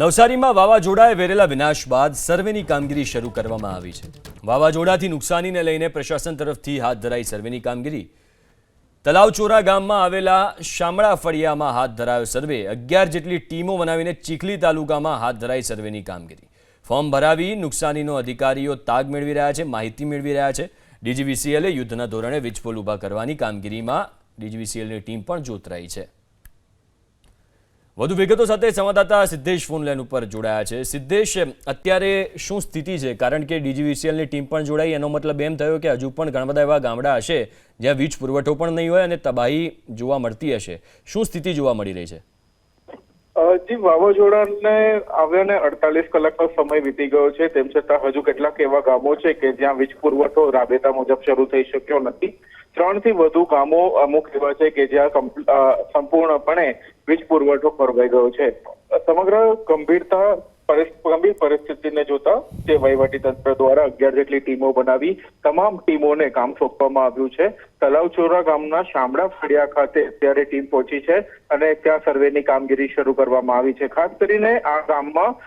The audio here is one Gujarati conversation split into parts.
નવસારીમાં વાવાઝોડાએ વેરેલા વિનાશ બાદ સર્વેની કામગીરી શરૂ કરવામાં આવી છે. વાવાઝોડાથી નુકસાનીને લઈને પ્રશાસન તરફથી હાથ ધરાઈ સર્વેની કામગીરી. તલાવચોરા ગામમાં આવેલા શામળા ફળિયામાં હાથ ધરાયો સર્વે. અગિયાર જેટલી ટીમો બનાવીને ચીખલી તાલુકામાં હાથ ધરાઈ સર્વેની કામગીરી. ફોર્મ ભરાવી નુકસાનીનો અધિકારીઓ તાગ મેળવી રહ્યા છે, માહિતી મેળવી રહ્યા છે. ડીજીવીસીએલે યુદ્ધના ધોરણે વીજપોલ ઊભા કરવાની કામગીરીમાં ડીજીવીસીએલની ટીમ પણ જોતરાઈ છે. વધુ વિગતો સાથે સંવાદદાતા સિદ્ધેશ ફોનલાઈન ઉપર જોડાયા છે. સિદ્ધેશ, અત્યારે શું સ્થિતિ છે? કારણ કે ડીજીવીસીએલની ટીમ પણ જોડાઈ, એનો મતલબ એમ થયો કે હજુ પણ ઘણા બધા એવા ગામડા હશે જ્યાં વીજ પુરવઠો પણ નહીં હોય અને તબાહી જોવા મળતી હશે. શું સ્થિતિ જોવા મળી રહી છે? જી વાવાઝોડાને આવ્યાને અડતાલીસ કલાકનો સમય વીતી ગયો છે. તેમ છતાં હજુ કેટલાક એવા ગામો છે કે જ્યાં વીજ પુરવઠો રાબેતા મુજબ શરૂ થઈ શક્યો નથી. ત્રણથી વધુ ગામો અમુક એવા છે કે જ્યાં સંપૂર્ણપણે વીજ પુરવઠો ખોરવાઈ ગયો છે. સમગ્ર ગંભીરતા ગંભીર પરિસ્થિતિને જોતા તે વહીવટી તંત્ર દ્વારા અગિયાર જેટલી ટીમો બનાવી તમામ ટીમોને કામ સોંપવામાં આવ્યું છે. તલાવચોરા ગામના શામળા ફળિયા ખાતે અત્યારે ટીમ પહોંચી છે અને ત્યાં સર્વેની કામગીરી શરૂ કરવામાં આવી છે. ખાસ કરીને આ ગામમાં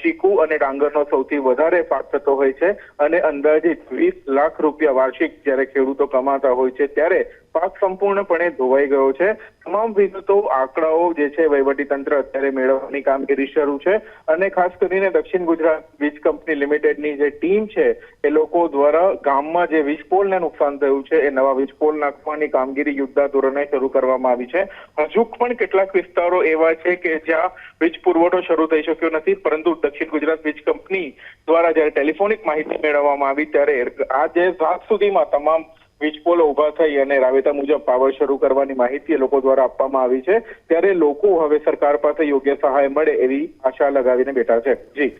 ચીકુ અને ડાંગરનો સૌથી વધારે પાક થતો હોય છે અને અંદાજિત વીસ લાખ રૂપિયા વાર્ષિક જ્યારે ખેડૂતો કમાતા હોય છે ત્યારે પાક સંપૂર્ણપણે ધોવાઈ ગયો છે. તમામ વિગતો, આંકડાઓ જે છે વહીવટી તંત્ર અત્યારે મેળવવાની કામગીરી શરૂ છે અને ખાસ કરીને દક્ષિણ ગુજરાત વીજ કંપની લિમિટેડની જે ટીમ છે એ લોકો દ્વારા ગામમાં જે વીજ પોલને નુકસાન થયું છે એ નવા વીજ પોલ નાખવાની કામગીરી યુદ્ધના ધોરણે શરૂ કરવામાં આવી છે. હજુ પણ કેટલાક વિસ્તારો એવા છે કે જ્યાં વીજ પુરવઠો શરૂ થઈ શક્યો નથી, પરંતુ દક્ષિણ ગુજરાત વીજ કંપની દ્વારા જ્યારે ટેલિફોનિક માહિતી મેળવવામાં આવી ત્યારે આજે રાત સુધીમાં તમામ વીજ પોલો ઊભા થઈ અને રાબેતા મુજબ પાવર શરૂ કરવાની માહિતી એ લોકો દ્વારા આપવામાં આવી છે. ત્યારે લોકો હવે સરકાર પાસે યોગ્ય સહાય મળે એવી આશા લગાવીને બેઠા છે. જી.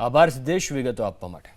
આભાર સિદ્ધેશ, વિગતો આપવા માટે.